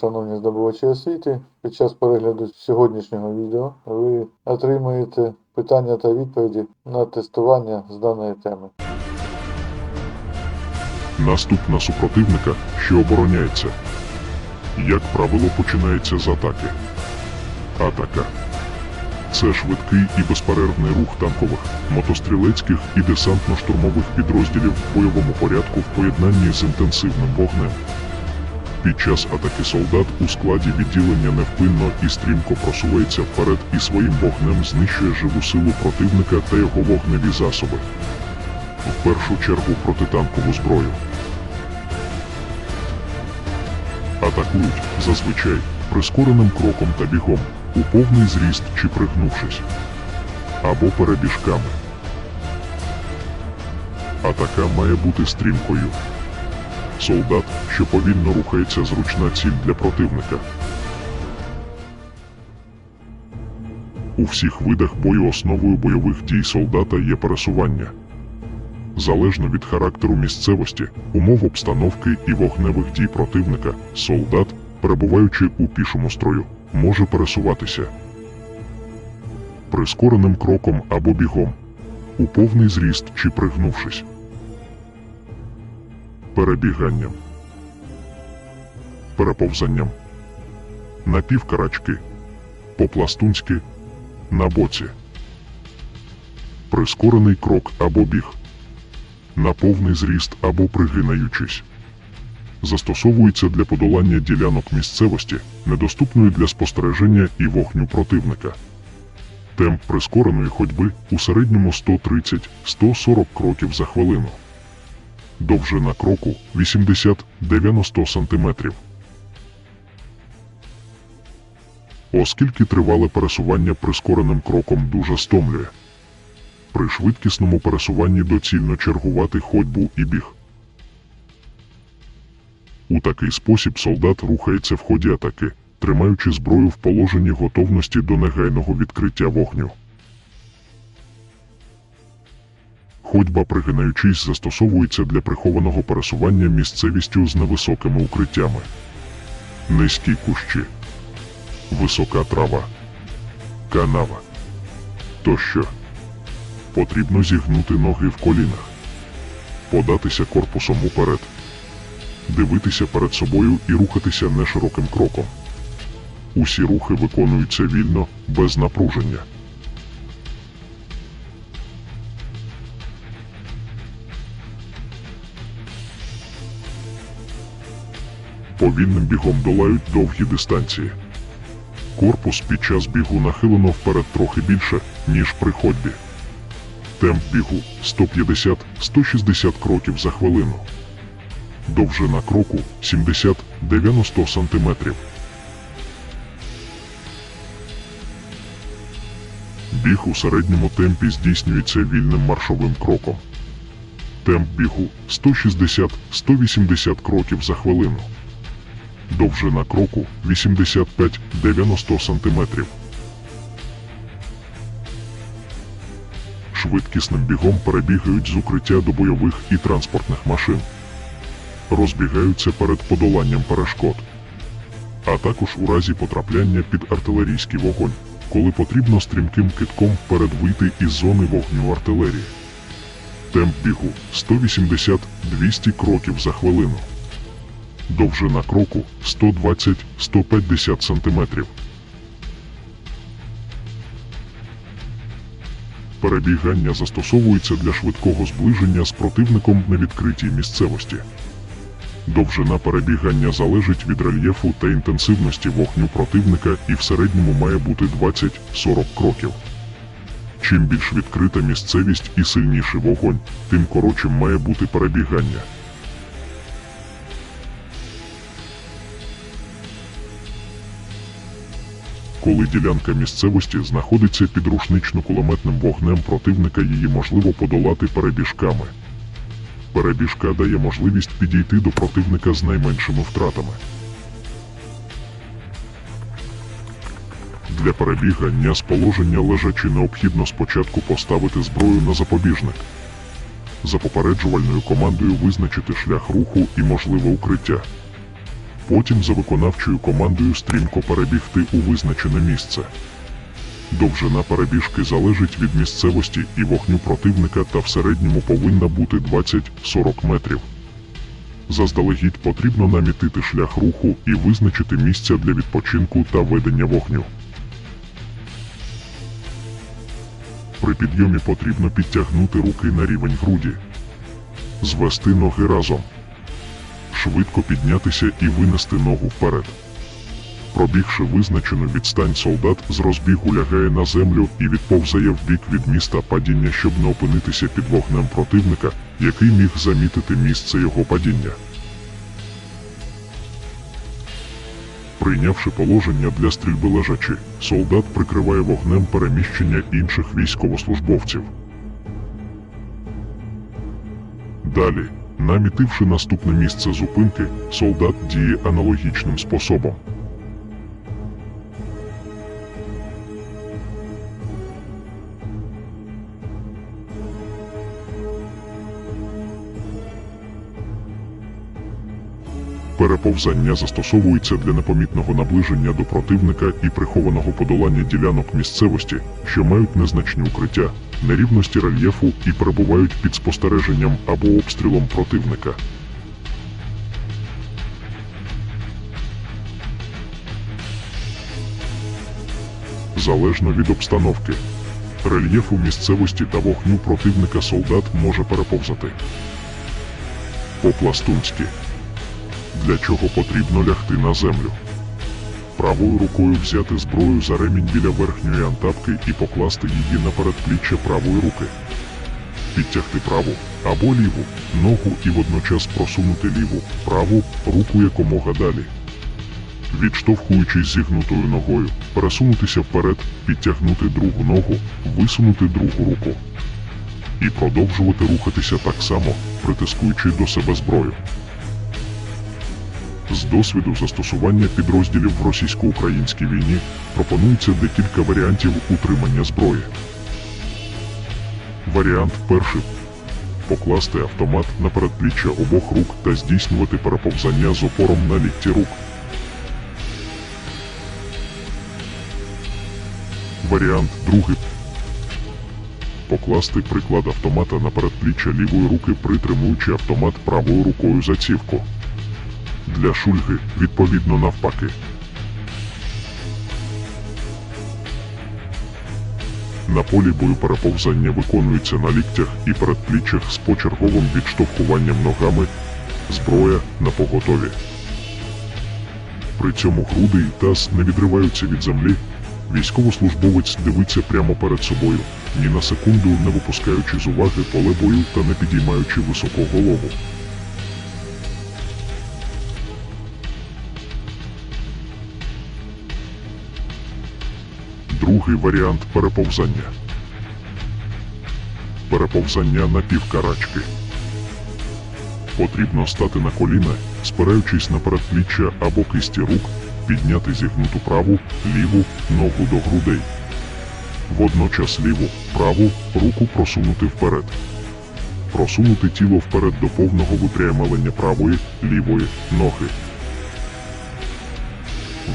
Шановні здобувачі освіти, під час перегляду сьогоднішнього відео ви отримаєте питання та відповіді на тестування з даної теми. Наступ на супротивника, що обороняється. Як правило, починається з атаки. Атака це швидкий і безперервний рух танкових, мотострілецьких і десантно-штурмових підрозділів в бойовому порядку в поєднанні з інтенсивним вогнем. Під час атаки солдат у складі відділення невпинно і стрімко просувається вперед і своїм вогнем знищує живу силу противника та його вогневі засоби. В першу чергу протитанкову зброю. Атакують зазвичай прискореним кроком та бігом, у повний зріст чи пригнувшись, або перебіжками. Атака має бути стрімкою. Солдат, що повільно рухається зручна ціль для противника. У всіх видах бою основою бойових дій солдата є пересування. Залежно від характеру місцевості, умов обстановки і вогневих дій противника, солдат, перебуваючи у пішому строю, може пересуватися. Прискореним кроком або бігом, у повний зріст чи пригнувшись, перебіганням, переповзанням, напівкарачки, по-пластунськи, на боці, прискорений крок або біг. На повний зріст або пригинаючись. Застосовується для подолання ділянок місцевості, недоступної для спостереження і вогню противника. Темп прискореної ходьби у середньому 130-140 кроків за хвилину. Довжина кроку 80-90 см. Оскільки тривале пересування прискореним кроком дуже стомлює при швидкісному пересуванні доцільно чергувати ходьбу і біг. Такий спосіб солдат рухається в ході атаки, тримаючи зброю в положенні готовності до негайного відкриття вогню. Ходьба, пригинаючись, застосовується для прихованого пересування місцевістю з невисокими укриттями. Низькі кущі, висока трава, канава тощо. Потрібно зігнути ноги в колінах, податися корпусом уперед, дивитися перед собою і рухатися не широким кроком. Усі рухи виконуються вільно, без напруження. Повільним бігом долають довгі дистанції. Корпус під час бігу нахилено вперед трохи більше, ніж при ходьбі. Темп бігу 150-160 кроків за хвилину. Довжина кроку 70-90 см. Біг у середньому темпі здійснюється вільним маршовим кроком. Темп бігу 160-180 кроків за хвилину. Довжина кроку 85-90 см. швидкісним бігом перебігають з укриття до бойових і транспортних машин, розбігаються перед подоланням перешкод, а також у разі потрапляння під артилерійський вогонь, коли потрібно стрімким китком вперед вийти із зони вогню артилерії. Темп бігу 180-200 кроків за хвилину. Довжина кроку 120-150 см. Перебігання застосовується для швидкого зближення з противником на відкритій місцевості. Довжина перебігання залежить від рельєфу та інтенсивності вогню противника і в середньому має бути 20-40 кроків. Чим більш відкрита місцевість і сильніший вогонь, тим коротшим має бути перебігання. Коли ділянка місцевості знаходиться під рушнично-кулеметним вогнем противника, її можливо подолати перебіжками. Перебіжка дає можливість підійти до противника з найменшими втратами. Для перебігання з положення лежачи необхідно спочатку поставити зброю на запобіжник. за попереджувальною командою визначити шлях руху і можливе укриття. Потім за виконавчою командою стрімко перебігти у визначене місце. Довжина перебіжки залежить від місцевості і вогню противника та в середньому повинна бути 20-40 метрів. Заздалегідь потрібно намітити шлях руху і визначити місця для відпочинку та ведення вогню. При підйомі потрібно підтягнути руки на рівень груді, звести ноги разом, швидко піднятися і винести ногу вперед. Пробігши визначену відстань солдат з розбігу лягає на землю і відповзає в бік від міста падіння, щоб не опинитися під вогнем противника, який міг замітити місце його падіння. Прийнявши положення для стрільби лежачи, солдат прикриває вогнем переміщення інших військовослужбовців. Далі, намітивши наступне місце зупинки, солдат діє аналогічним способом. Переповзання застосовується для непомітного наближення до противника і прихованого подолання ділянок місцевості, що мають незначні укриття, нерівності рельєфу і перебувають під спостереженням або обстрілом противника. Залежно від обстановки, рельєфу місцевості та вогню противника солдат може переповзати. По-пластунськи для чого потрібно лягти на землю. Правою рукою взяти зброю за ремінь біля верхньої антапки і покласти її на передпліччя правої руки. Підтягти праву або ліву ногу і водночас просунути ліву праву руку якомога далі. Відштовхуючись зігнутою ногою, пересунутися вперед, підтягнути другу ногу, висунути другу руку. І продовжувати рухатися так само, притискуючи до себе зброю. З досвіду застосування підрозділів в російсько-українській війні пропонується декілька варіантів утримання зброї. Варіант перший покласти автомат на передпліччя обох рук та здійснювати переповзання з опором на лікті рук. Варіант другий покласти приклад автомата на передпліччя лівої руки, притримуючи автомат правою рукою за цівку для шульги відповідно навпаки. На полі бою переповзання виконується на ліктях і передпліччях з почерговим відштовхуванням ногами, зброя на поготові. При цьому груди і таз не відриваються від землі. Військовослужбовець дивиться прямо перед собою, ні на секунду не випускаючи з уваги поле бою та не підіймаючи високо голову. Другий варіант переповзання. Переповзання на півкарачки. Потрібно стати на коліна, спираючись на передпліччя або кисті рук, підняти зігнуту праву, ліву ногу до грудей. Водночас ліву, праву руку просунути вперед. Просунути тіло вперед до повного випрямлення правої, лівої ноги.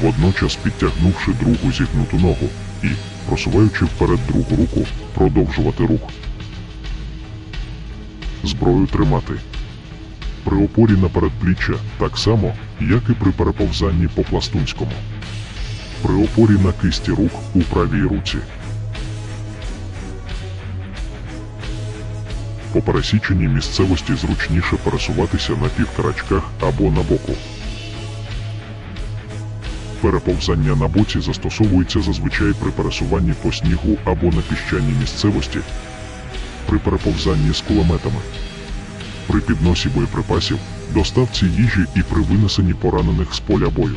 Водночас підтягнувши другу зігнуту ногу і, просуваючи вперед другу руку, продовжувати рух. Зброю тримати. При опорі на передпліччя так само, як і при переповзанні по пластунському. При опорі на кисті рук у правій руці. По пересіченні місцевості зручніше пересуватися на півкарачках або на боку. Переповзання на боці застосовується зазвичай при пересуванні по снігу або на піщаній місцевості, при переповзанні з кулеметами, при підносі боєприпасів, доставці їжі і при винесенні поранених з поля бою.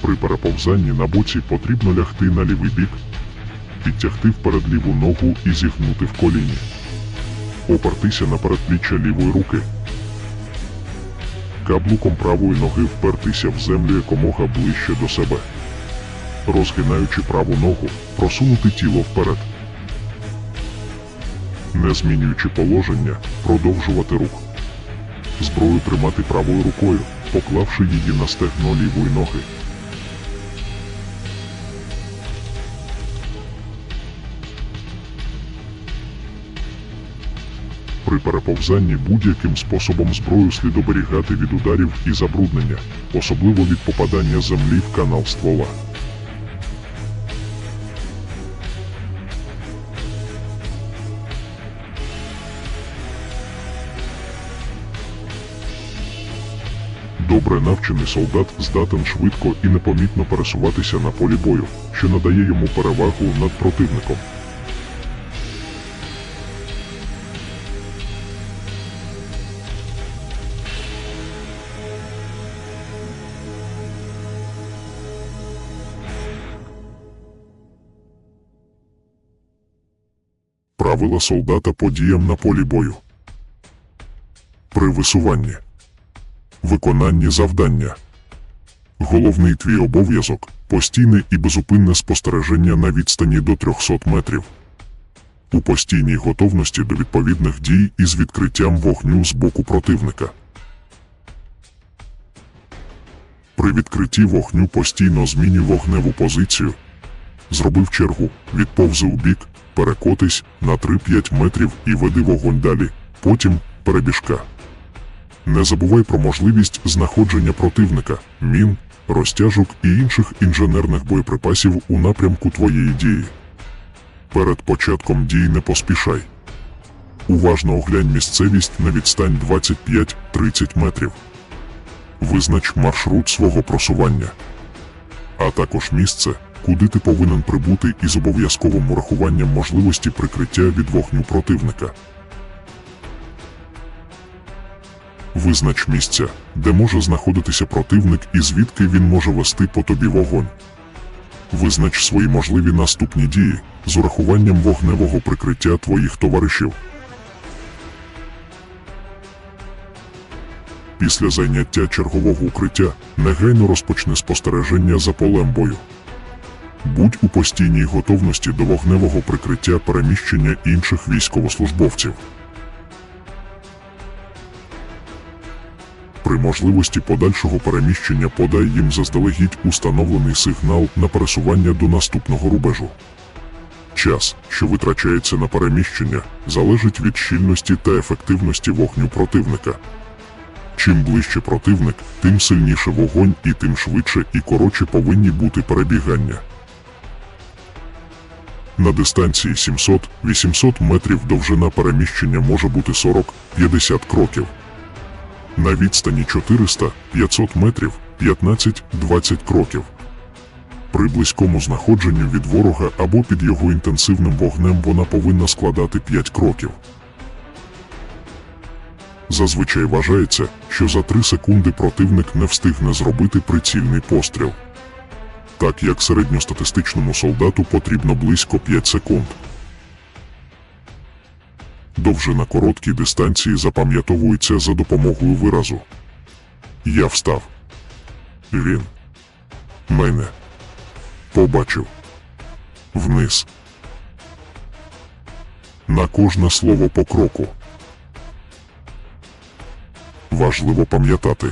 При переповзанні на боці потрібно лягти на лівий бік, підтягти вперед ліву ногу і зігнути в коліні, опертися на передпліччя лівої руки каблуком правої ноги впертися в землю якомога ближче до себе. Розгинаючи праву ногу, просунути тіло вперед. не змінюючи положення, продовжувати рух. Зброю тримати правою рукою, поклавши її на стегно лівої ноги. При переповзанні будь-яким способом зброю слід оберігати від ударів і забруднення, особливо від попадання землі в канал ствола. Добре навчений солдат здатен швидко і непомітно пересуватися на полі бою, що надає йому перевагу над противником. Правила солдата по діям на полі бою. При висуванні. Виконанні завдання. Головний твій обов'язок постійне і безупинне спостереження на відстані до 300 метрів. У постійній готовності до відповідних дій із відкриттям вогню з боку противника. При відкритті вогню постійно змінюй вогневу позицію. Зробив чергу, відповзи у бік, перекотись на 3-5 метрів і веди вогонь далі, потім перебіжка. Не забувай про можливість знаходження противника, мін, розтяжок і інших інженерних боєприпасів у напрямку твоєї дії. Перед початком дій не поспішай. Уважно оглянь місцевість на відстань 25-30 метрів. Визнач маршрут свого просування, а також місце, куди ти повинен прибути із обов'язковим урахуванням можливості прикриття від вогню противника. Визнач місця, де може знаходитися противник і звідки він може вести по тобі вогонь. Визнач свої можливі наступні дії з урахуванням вогневого прикриття твоїх товаришів. Після зайняття чергового укриття негайно розпочни спостереження за полем бою. Будь у постійній готовності до вогневого прикриття переміщення інших військовослужбовців. При можливості подальшого переміщення подай їм заздалегідь установлений сигнал на пересування до наступного рубежу. Час, що витрачається на переміщення, залежить від щільності та ефективності вогню противника. Чим ближче противник, тим сильніше вогонь і тим швидше і коротше повинні бути перебігання. На дистанції 700-800 метрів довжина переміщення може бути 40-50 кроків. На відстані 400-500 метрів 15-20 кроків. При близькому знаходженню від ворога або під його інтенсивним вогнем вона повинна складати 5 кроків. Зазвичай вважається, що за 3 секунди противник не встигне зробити прицільний постріл. Так як середньостатистичному солдату потрібно близько 5 секунд. Довжина короткій дистанції запам'ятовується за допомогою виразу. Я встав. Він. Мене. Побачив. Вниз. На кожне слово по кроку. Важливо пам'ятати,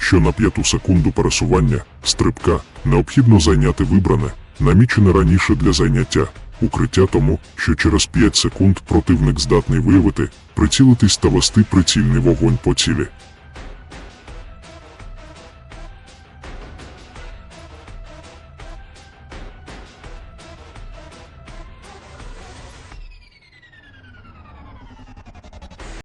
що на п'яту секунду пересування стрибка необхідно зайняти вибране, намічене раніше для зайняття, укриття тому, що через 5 секунд противник здатний виявити, прицілитись та вести прицільний вогонь по цілі.